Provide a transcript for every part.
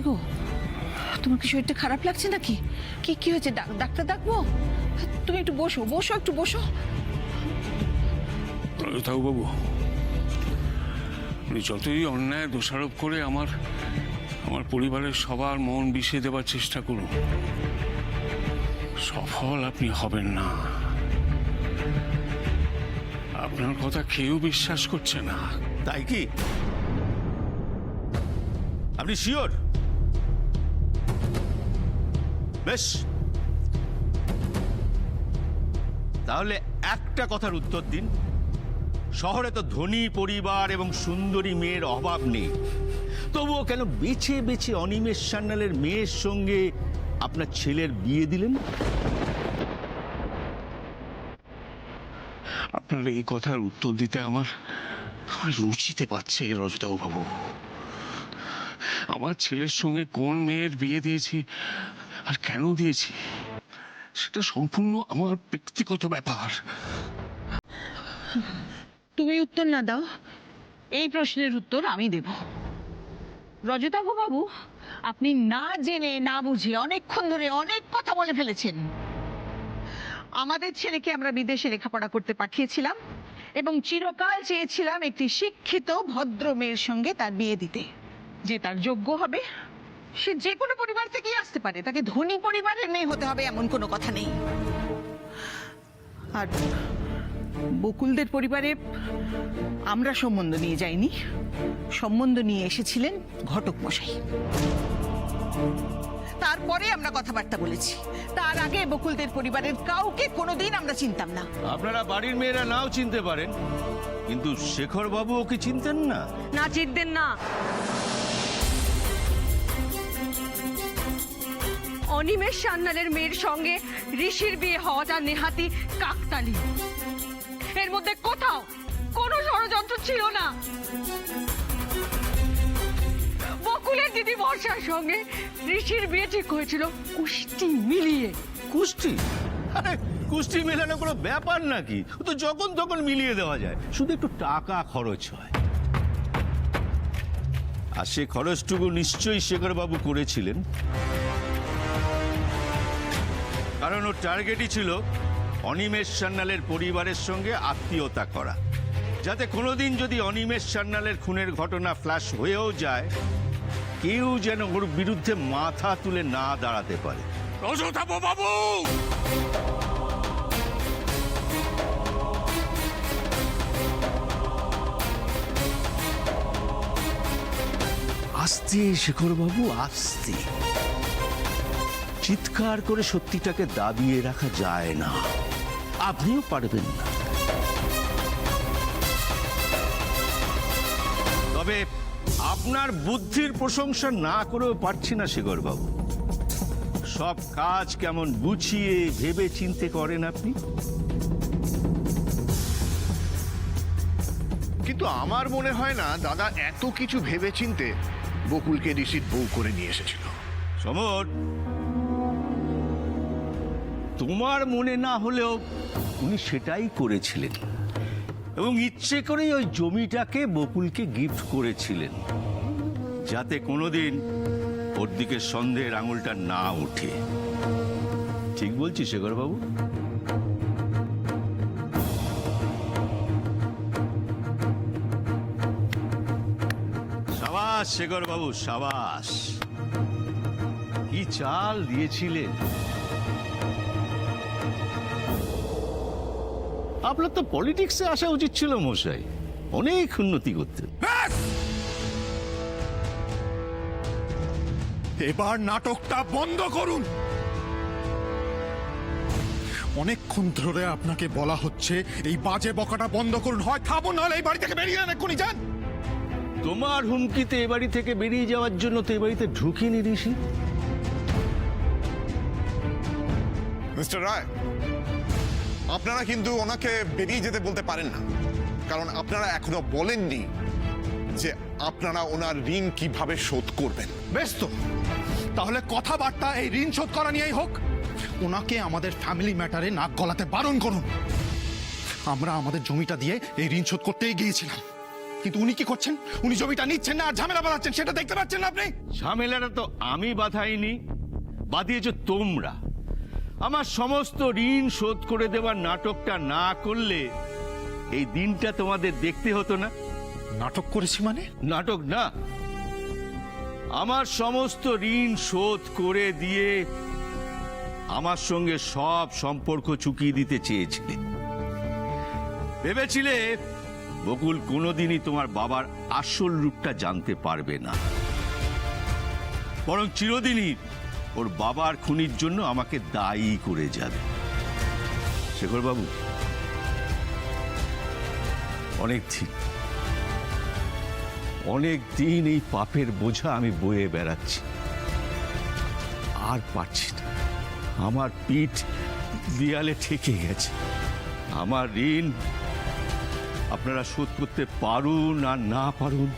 কি গো? তোমার কি শরীরটা খারাপ লাগছে নাকি? কি কি হয়েছে? ডাক- ডাক্তার ডাকবো? তুমি একটু বসো বসো একটু বসো। তাও বাবু। উনি যতই অন্যায় দোষারোপ করে আমার আমার পরিবারের সবার মন বিষিয়ে দেওয়ার চেষ্টা করুন। সফল আপনি হবেন না। আপনার কথা কেউ বিশ্বাস করছে না। তাই কি? আপনি শিওর? বেশ। তাহলে একটা কথার উত্তর দিন। শহরে তো ধনী পরিবার এবং সুন্দরী মেয়ের অভাব নেই। তবুও কেন বেছে বেছে অনিমেষ সান্যালের মেয়ের সঙ্গে আপনার ছেলের বিয়ে দিলেন? আপনার এই কথার উত্তর দিতে আমার রুচিতে পাচ্ছে রজতাও বাবু আমার ছেলের সঙ্গে কোন মেয়ের বিয়ে দিয়েছি আর কেন দিয়েছি? সেটা সম্পূর্ণ আমার ব্যক্তিগত ব্যাপার। তুমি উত্তর না দাও। এই প্রশ্নের উত্তর আমি দেব। রজতাভ বাবু আপনি না জেনে, না বুঝে অনেকক্ষণ ধরে অনেক কথা বলে ফেলেছেন। আমাদের ছেলেকে আমরা বিদেশে লেখাপড়া করতে পাঠিয়েছিলাম এবং চিরকাল চেয়েছিলাম একটি শিক্ষিত ভদ্র মেয়ের সঙ্গে তার বিয়ে দিতে, যে তার যোগ্য হবে। সে যে কোনো পরিবার থেকেই আসতে পারে। তাকে ধনী পরিবারের মেয়ে হতে হবে এমন কোনো কথা নেই। আর বকুলদের পরিবারে আমরা সম্বন্ধ নিয়ে যাইনি। সম্বন্ধ নিয়ে এসেছিলেন ঘটক মশাই। তারপরে আমরা কথাবার্তা বলেছি। তার আগে বকুলদের পরিবারের কাউকে কোনোদিন আমরা চিনতাম না। আপনারা বাড়ির মেয়েরা নাও চিনতে পারেন। কিন্তু শেখর বাবু ওকে চিনতেন না। না চিনতেন না। অনিমেষ সান্যালের মেয়ের সঙ্গে ঋষির বিয়ে হওয়াটা নেহাতি কাকতালি। এর মধ্যে কোথাও কোনো ষড়যন্ত্র ছিল না। বকুলের দিদি বর্ষার সঙ্গে ঋষির বিয়ে ঠিক হয়েছিল কুষ্টি মিলিয়ে। কুষ্টি? আরে, কুষ্টি মেলানো কোনো ব্যাপার নাকি? তো যখন তখন মিলিয়ে দেওয়া যায়। শুধু একটু টাকা খরচ হয়। আর সে খরচটুকু নিশ্চয়ই শেখর বাবু করেছিলেন। কারণ ওর টার্গেটই ছিল অনিমেষ সান্যালের পরিবারের সঙ্গে আত্মীয়তা করা। যাতে কোনোদিন যদি অনিমেষ সান্যালের খুনের ঘটনা ফ্ল্যাশ হয়েও যায় কেউ যেন ওর বিরুদ্ধে মাথা তুলে না দাঁড়াতে পারে। বাবু! আস্তে শেখর বাবু আস্তে চিৎকার করে সত্যিটাকে দাবিয়ে রাখা যায় না। আপনিও পারবেন না। তবে আপনার বুদ্ধির প্রশংসা না করেও পারছি না বাবু সব কাজ কেমন গুছিয়ে ভেবে চিনতে করেন আপনি? কিন্তু আমার মনে হয় না দাদা এত কিছু ভেবেচিন্তে বকুলকে ঋষির বউ করে নিয়ে এসেছিল। সমর তোমার মনে না হলেও উনি সেটাই করেছিলেন। এবং ইচ্ছে করেই ওই জমিটাকে বকুলকে গিফট করেছিলেন। যাতে কোনোদিন ওর দিকে সন্দেহের আঙুলটা না ওঠে। ঠিক বলছি শেখর বাবু? সাবাস শেখর বাবু, সাবাস। কি চাল দিয়েছিলেন? আপনার তো পলিটিক্সে আসা উচিত ছিল মশাই। অনেক উন্নতি করতেন এবার নাটকটা বন্ধ করুন। অনেকক্ষণ ধরে আপনাকে বলা হচ্ছে এই বাজে বকাটা বন্ধ করুন। হয় খাব নাহলে এই বাড়ি থেকে বেরিয়ে যান এক্ষুনি যান। তোমার হুমকিতে এ বাড়ি থেকে বেরিয়ে যাওয়ার জন্য তো এ বাড়িতে ঢুকিনি ঋষি। মিস্টার রায় আপনারা কিন্তু ওনাকে বেরিয়ে যেতে বলতে পারেন না। কারণ আপনারা এখনও বলেননি যে আপনারা ওনার ঋণ কীভাবে শোধ করবেন। বেশ তো। তাহলে কথাবার্তা এই ঋণ শোধ করা নিয়েই হোক। ওনাকে আমাদের ফ্যামিলি ম্যাটারে নাক গলাতে বারণ করুন। আমরা আমাদের জমিটা দিয়ে এই ঋণ শোধ করতেই গিয়েছিলাম। কিন্তু উনি কি করছেন? উনি জমিটা নিচ্ছেন না আর ঝামেলা বাঁধাচ্ছেন সেটা দেখতে পাচ্ছেন না আপনি? ঝামেলাটা তো আমি বাধাইনি বাদিয়েছ তোমরা। আমার সমস্ত ঋণ শোধ করে দেওয়ার নাটকটা না করলে এই দিনটা তোমাদের দেখতে হতো না। নাটক করেছি মানে? নাটক না। আমার সমস্ত ঋণ শোধ করে দিয়ে আমার সঙ্গে সব সম্পর্ক চুকিয়ে দিতে চেয়েছিলে। ভেবেছিলে বকুল কোনোদিনই তোমার বাবার আসল রূপটা জানতে পারবে না। বরং চিরদিনই ওর বাবার খুনির জন্য আমাকে দায়ী করে যাবে। শেখর বাবু অনেক দিন অনেক দিন এই পাপের বোঝা আমি বয়ে বেড়াচ্ছি। আর পারছি না। আমার পিঠ দেয়ালে ঠেকে গেছে। আমার ঋণ আপনারা শোধ করতে পারুন আর না পারুন,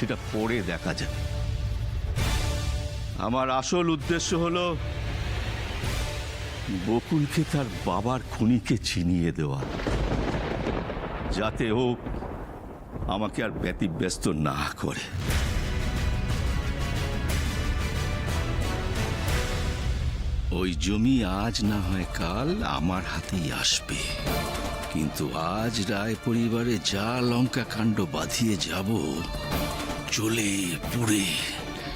সেটা পরে দেখা যাবে। আমার আসল উদ্দেশ্য হলো বকুলকে তার বাবার খুনিকে চিনিয়ে দেওয়া। যাতে ও আমাকে আর ব্যতিব্যস্ত না করে। ওই জমি আজ না হয় কাল আমার হাতেই আসবে। কিন্তু আজ রায় পরিবারে যা লঙ্কা কাণ্ড বাঁধিয়ে যাব, চলে পুড়ে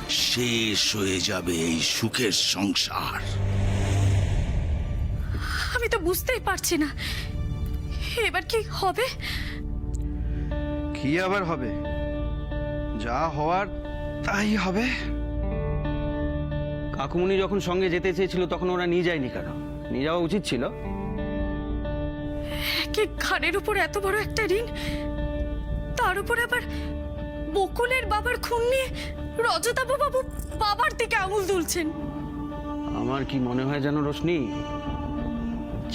শেষ হয়ে যাবে এই সুখের সংসার। আমি তো বুঝতেই পারছি না। এবার কি হবে? কি আবার হবে? যা হওয়ার তাই হবে। কাকুমুনি যখন সঙ্গে যেতে চেয়েছিল তখন ওরা নিয়ে যায়নি কেন? নিয়ে যাওয়া উচিত ছিল। কি ঘাড়ের উপর এত বড় একটা ঋণ তার উপর আবার বকুলের বাবার খুন নিয়ে রজতাবু বাবু বাবার দিকে আঙুল তুলছেন। আমার কি মনে হয় যেন রোশনি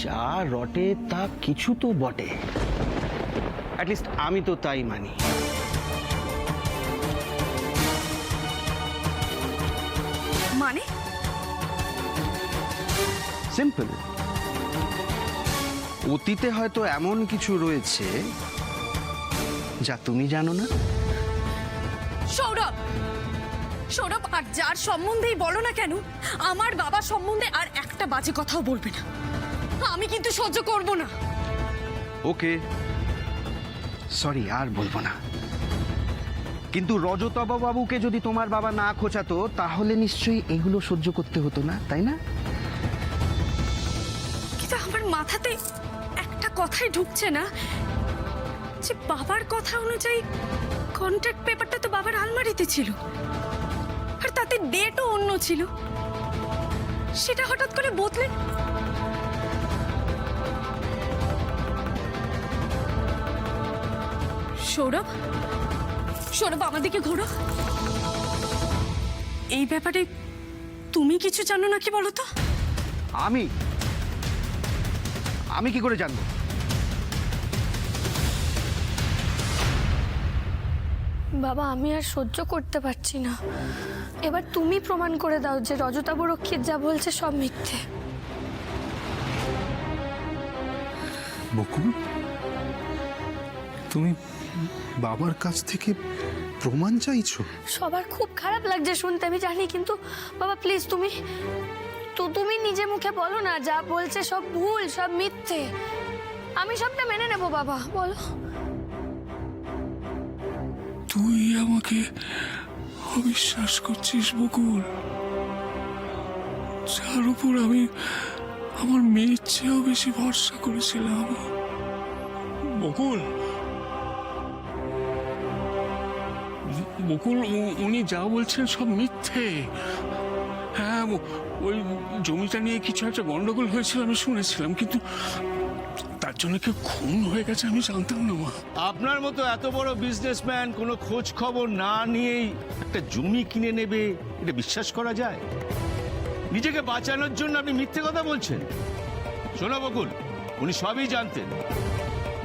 যা রটে তা কিছু তো বটে। অ্যাটলিস্ট আমি তো তাই মানি। মানে? সিম্পল অতীতে হয়তো এমন কিছু রয়েছে যা তুমি জানো না। সৌরভ! সৌরভ আর যার সম্বন্ধেই বলো না কেন আমার বাবা সম্বন্ধে আর একটা বাজে কথাও বলবে না। আমি কিন্তু সহ্য করব না। ওকে। সরি আর বলব না। কিন্তু রজতবা বাবুকে যদি তোমার বাবা না খোঁচাতো তাহলে নিশ্চয়ই এগুলো সহ্য করতে হতো না তাই না? কিন্তু আমার মাথাতে একটা কথাই ঢুকছে না যে বাবার কথা অনুযায়ী কন্ট্রাক্ট পেপারটা তো বাবার আলমারিতে ছিল। তাতে ডেটও অন্য ছিল। সেটা হঠাৎ করে বদলে সৌরভ? সৌরভ আমাদেরকে ঘোরো। এই ব্যাপারে তুমি কিছু জানো নাকি বলো তো? আমি? আমি কি করে জানব? বাবা আমি আর সহ্য করতে পারছি না। এবার তুমি প্রমাণ করে দাও যে রজতাব রক্ষিত যা বলছে সব মিথ্যে। বকুল তুমি বাবার কাছ থেকে প্রমাণ চাইছো? সবার খুব খারাপ লাগছে শুনতে আমি জানি কিন্তু বাবা প্লিজ তুমি তো তুমি নিজে মুখে বলো না যা বলছে সব ভুল সব মিথ্যে। আমি সবটা মেনে নেব বাবা বলো। তুই আমাকে অবিশ্বাস করছিস, বকুল। যার উপর আমি আমার মেয়ের চেয়েও বেশি ভরসা করেছিলাম। বকুল? বকুল উনি যা বলছেন সব মিথ্যে। হ্যাঁ ওই জমিটা নিয়ে কিছু একটা গন্ডগোল হয়েছিল, আমি শুনেছিলাম, কিন্তু কেউ খুন হয়ে গেছে আমি জানতাম না মা। আপনার মতো এত বড় বিজনেসম্যান কোনো খোঁজ খবর না নিয়েই একটা জমি কিনে নেবে এটা বিশ্বাস করা যায়? নিজেকে বাঁচানোর জন্য আপনি মিথ্যে কথা বলছেন। শোনো বকুল উনি সবই জানতেন।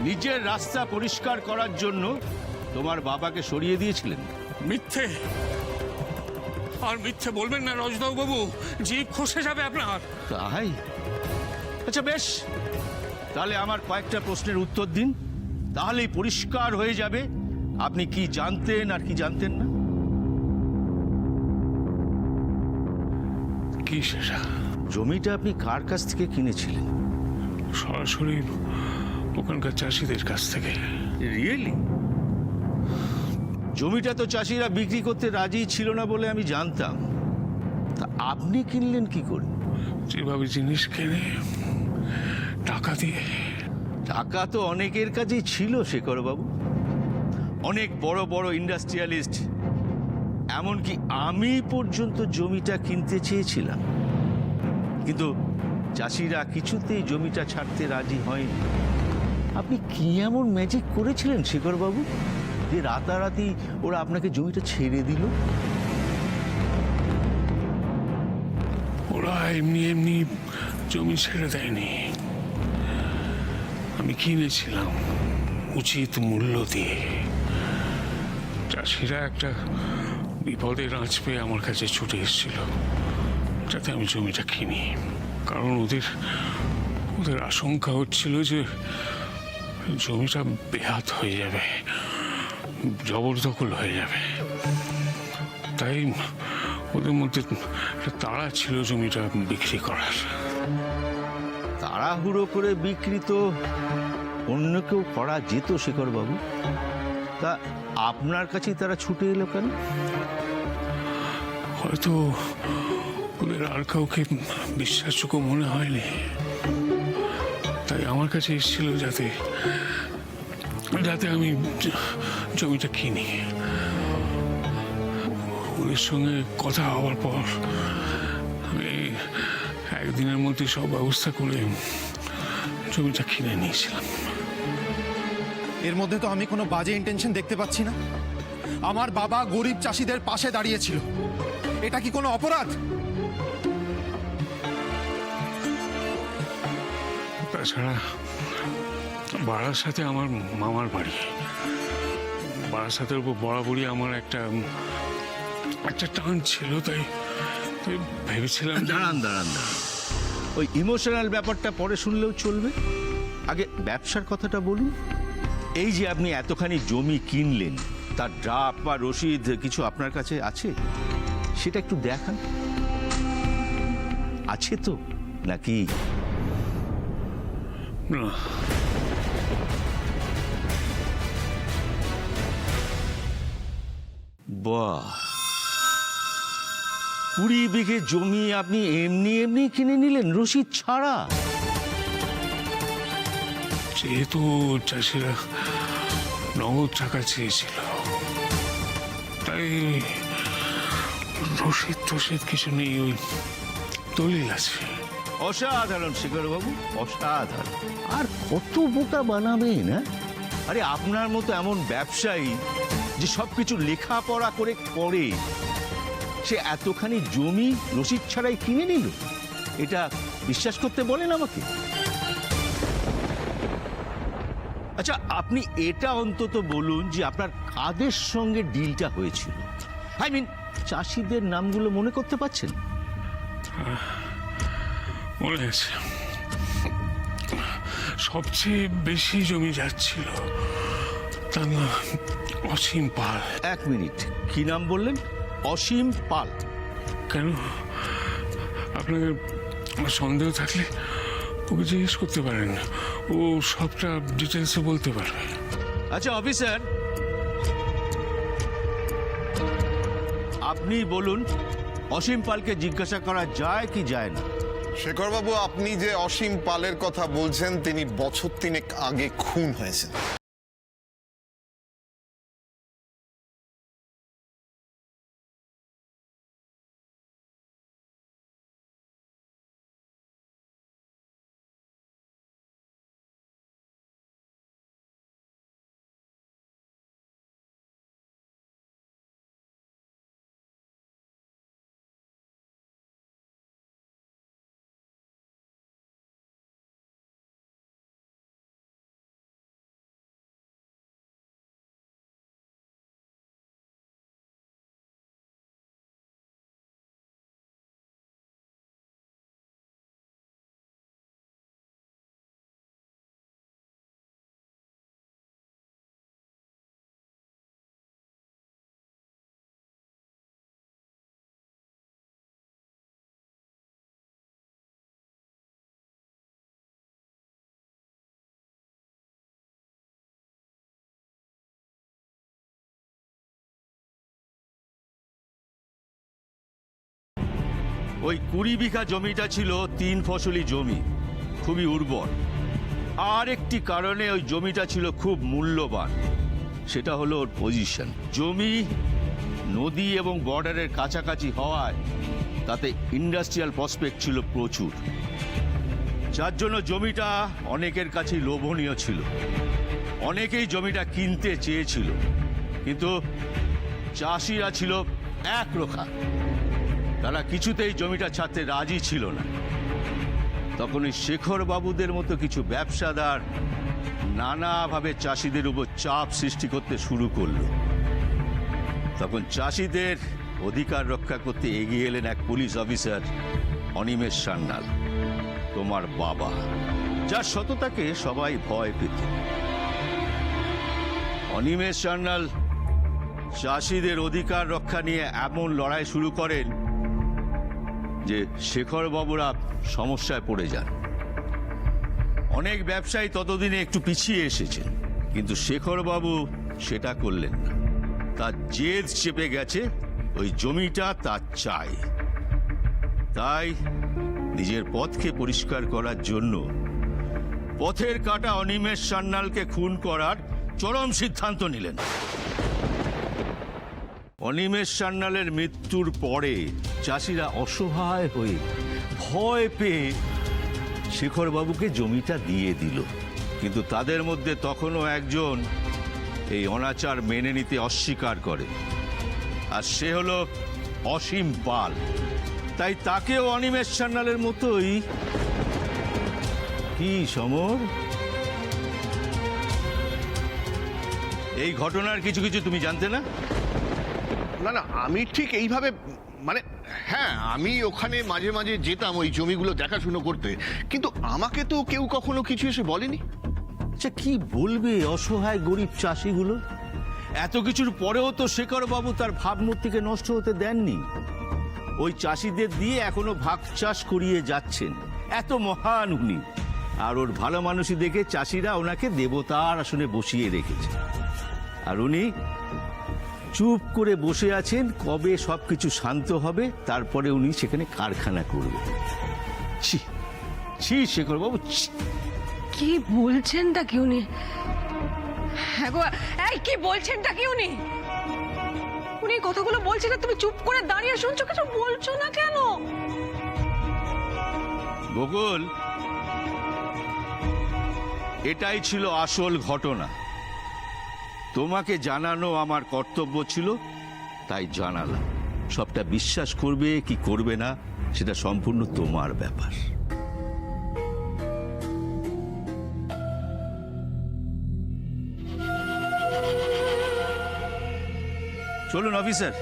নিজের রাস্তা পরিষ্কার করার জন্য তোমার বাবাকে সরিয়ে দিয়েছিলেন। মিথ্যে? আর মিথ্যে বলবেন না রজদাও বাবু জিভ খসে যাবে আপনার। তাই? আচ্ছা বেশ। তাহলে আমার কয়েকটা প্রশ্নের উত্তর দিন। তাহলেই পরিষ্কার হয়ে যাবে। আপনি কি জানতেন আর কি জানতেন না? কি সেটা? জমিটা আপনি কার কাছ থেকে কিনেছিলেন? সরাসরি ওখানকার চাষিদের কাছ থেকে। রিয়েলি জমিটা তো চাষিরা বিক্রি করতে রাজি ছিল না বলে আমি জানতাম। তা আপনি কিনলেন কি করে? যেভাবে জিনিস কেনে টাকা দিয়ে। টাকা তো অনেকের কাছেই ছিল শেখর বাবু অনেক বড় বড় ইন্ডাস্ট্রিয়ালিস্ট। এমনকি আমি পর্যন্ত জমিটা কিনতে চেয়েছিলাম। কিন্তু চাষিরা কিছুতেই জমিটা ছাড়তে রাজি হয়নি। আপনি কি এমন ম্যাজিক করেছিলেন শেখর বাবু যে রাতারাতি ওরা আপনাকে জমিটা ছেড়ে দিল? ওরা এমনি এমনি জমি ছেড়ে দেয়নি। কিনেছিলাম উচিত মূল্য দিয়ে। চাষিরা একটা বিপদের আঁচ পেয়ে আমার কাছে ছুটে এসেছিল, যাতে আমি জমিটা কিনি। কারণ ওদের ওদের আশঙ্কা হচ্ছিল যে জমিটা বেহাত হয়ে যাবে, জবরদখল হয়ে যাবে। তাই ওদের মধ্যে তাড়া ছিল জমিটা বিক্রি করার। তাড়াহুড়ো করে বিক্রি তো অন্য কেউ করা যেত শেখর বাবু তা আপনার কাছেই তারা ছুটে এলো কেন? হয়তো ওদের আর কাউকে বিশ্বাসযোগ্য মনে হয়নি। তাই আমার কাছে এসেছিল যাতে যাতে আমি জমিটা কিনি। ওদের সঙ্গে কথা হওয়ার পর আমি একদিনের মধ্যে সব ব্যবস্থা করে জমিটা কিনে নিয়েছিলাম। এর মধ্যে তো আমি কোনো বাজে ইন্টেনশন দেখতে পাচ্ছি না। আমার বাবা গরিব চাষিদের পাশে দাঁড়িয়েছিল। এটা কি কোনো অপরাধ? তাছাড়া বাড়ার সাথে আমার মামার বাড়ি। বাড়ার সাথে উপর বরাবরই আমার একটা একটা টান ছিল তাই তাই ভেবেছিলাম দাঁড়ান দাঁড়ান দাঁড়ান। ওই ইমোশনাল ব্যাপারটা পরে শুনলেও চলবে। আগে ব্যবসার কথাটা বলুন। এই যে আপনি এতখানি জমি কিনলেন, তার ড্রাফট বা রসিদ কিছু আপনার কাছে আছে? সেটা একটু দেখান। আছে তো, নাকি? বাহ! কুড়ি বিঘে জমি আপনি এমনি এমনি কিনে নিলেন, রসিদ ছাড়া? যেহেতু চাষিরা নগদ টাকা চেয়েছিল তাই রসিদ টসিদ কিছু নেই ওই দলিল আছে। অসাধারণ বাবু অসাধারণ। আর কত বোকা বানাবেন না আরে আপনার মতো এমন ব্যবসায়ী যে সবকিছু লেখাপড়া করে করে সে এতখানি জমি রসিদ ছাড়াই কিনে নিল এটা বিশ্বাস করতে বলেন আমাকে? আচ্ছা আপনি এটা অন্তত বলুন যে আপনার কাদের সঙ্গে ডিলটা হয়েছিল। আই মিন চাষিদের নামগুলো মনে করতে পারছেন? মনে আছে। সবচেয়ে বেশি জমি যাচ্ছিল তার নাম অসীম পাল। এক মিনিট কি নাম বললেন? অসীম পাল। কেন? আপনাদের সন্দেহ থাকলে ওকে জিজ্ঞেস করতে পারেন। ও সবটা ডিটেলসে বলতে পারবে। আচ্ছা অফিসার। আপনি বলুন অসীম পালকে জিজ্ঞাসা করা যায় কি যায় না? শেখরবাবু আপনি যে অসীম পালের কথা বলছেন তিনি বছর তিনেক আগে খুন হয়েছেন। ওই কুড়ি বিঘা জমিটা ছিল তিন ফসলি জমি, খুবই উর্বর। আর একটি কারণে ওই জমিটা ছিল খুব মূল্যবান, সেটা হলো ওর পজিশন জমি নদী এবং বর্ডারের কাছাকাছি হওয়ায় তাতে ইন্ডাস্ট্রিয়াল প্রসপেক্ট ছিল প্রচুর। যার জন্য জমিটা অনেকের কাছেই লোভনীয় ছিল। অনেকেই জমিটা কিনতে চেয়েছিল, কিন্তু চাষিরা ছিল একরোখা তারা কিছুতেই জমিটা ছাড়তে রাজি ছিল না। তখন ওই শেখর বাবুদের মতো কিছু ব্যবসাদার নানাভাবে চাষিদের উপর চাপ সৃষ্টি করতে শুরু করল। তখন চাষিদের অধিকার রক্ষা করতে এগিয়ে এলেন এক পুলিশ অফিসার অনিমেষ সান্যাল, তোমার বাবা, যার সততাকে সবাই ভয় পেত। অনিমেষ সান্যাল চাষিদের অধিকার রক্ষা নিয়ে এমন লড়াই শুরু করেন যে শেখর বাবুরা সমস্যায় পড়ে যান। অনেক ব্যবসায়ী ততদিনে একটু পিছিয়ে এসেছেন, কিন্তু শেখর বাবু সেটা করলেন না। তার জেদ চেপে গেছে, ওই জমিটা তার চাই। তাই নিজের পথকে পরিষ্কার করার জন্য পথের কাটা অনিমেষ সান্যালকে খুন করার চরম সিদ্ধান্ত নিলেন। অনিমেষ সান্যালের মৃত্যুর পরে চাষিরা অসহায় হয়ে ভয় পেয়ে শেখরবাবুকে জমিটা দিয়ে দিল। কিন্তু তাদের মধ্যে তখনও একজন এই অনাচার মেনে নিতে অস্বীকার করে। আর সে হলো অসীম পাল। তাই তাকেও অনিমেষ সান্যালের মতোই কি সমর? এই ঘটনার কিছু কিছু তুমি জানতে না? না না, আমি ঠিক এইভাবে মানে হ্যাঁ আমি ওখানে মাঝে মাঝে যেতাম ওই জমিগুলো দেখাশুনো করতে, কিন্তু আমাকে তো কেউ কখনো কিছু এসে বলেনি। আচ্ছা কি বলবে অসহায় গরিব চাষিগুলো? এত কিছুর পরেও তো শেখর বাবু তার ভাবমূর্তিকে নষ্ট হতে দেননি। ওই চাষিদের দিয়ে এখনও ভাগ চাষ করিয়ে যাচ্ছেন। এত মহান উনি। আর ওর ভালো মানুষই দেখে চাষিরা ওনাকে দেবতার আসনে বসিয়ে রেখেছে। আর উনি চুপ করে বসে আছেন কবে সবকিছু শান্ত হবে তারপরে উনি সেখানে কারখানা করবেন। ছি ছি শেখর বাবু ছি। কি বলছেনটা কি উনি? হ্যাঁ কি বলছেনটা কি উনি? উনি কথাগুলো বলছেন আর তুমি চুপ করে দাঁড়িয়ে শুনছো কিছু বলছো না কেন? বকুল এটাই ছিল আসল ঘটনা। তোমাকে জানানো আমার কর্তব্য ছিল, তাই জানালাম। সবটা বিশ্বাস করবে কি করবে না, সেটা সম্পূর্ণ তোমার ব্যাপার। চলুন, অফিসার।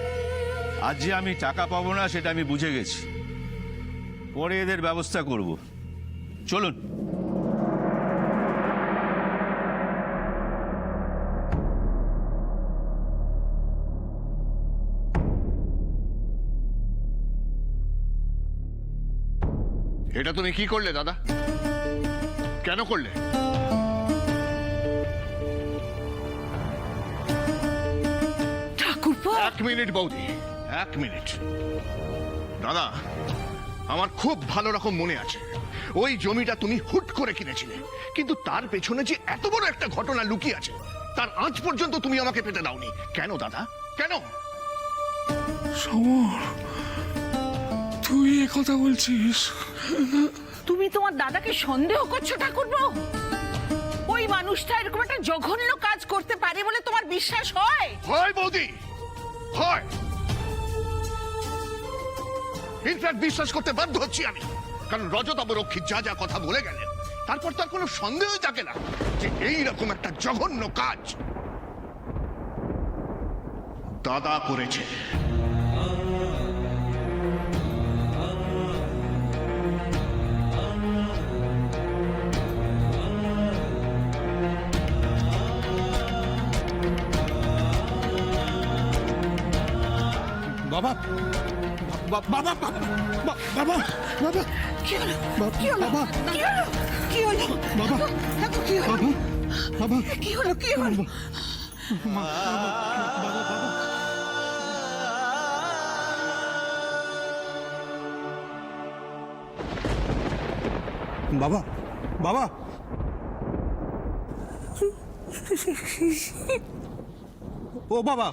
আজ যে আমি টাকা পাবো না, সেটা আমি বুঝে গেছি। পরে এদের ব্যবস্থা করব। চলুন। এটা তুমি কি করলে দাদা? কেন করলে? ঠাকুরপো। এক মিনিট বৌদি। এক মিনিট। দাদা আমার খুব ভালো রকম মনে আছে। ওই জমিটা তুমি হুট করে কিনেছিলে। কিন্তু তার পেছনে যে এত বড় একটা ঘটনা লুকিয়ে আছে তার আজ পর্যন্ত তুমি আমাকে পেতে দাওনি। কেন দাদা? কেন? সমর তুই এ কথা বলছিস? তুমি তোমার দাদাকে সন্দেহ করছ ঠাকুরপো? ওই মানুষটা এরকম একটা জঘন্য কাজ করতে পারে বলে তোমার বিশ্বাস হয়? হয় বৌদি হয়। ইনফ্যাক্ট বিশ্বাস করতে বাধ্য হচ্ছি আমি। কারণ রজত অবরক্ষী যা যা কথা বলে গেলেন তারপর তার কোনো সন্দেহই থাকে না যে এই রকম একটা জঘন্য কাজ দাদা করেছে। বাবা বাবা বা- বা- বাবা বাবা কি হলো? কি হলো? বাবা কি হলো? কি হলো? বাবা কি হলো? বাবা বাবা কি হলো? কি হলো? বাবা বাবা ও বাবা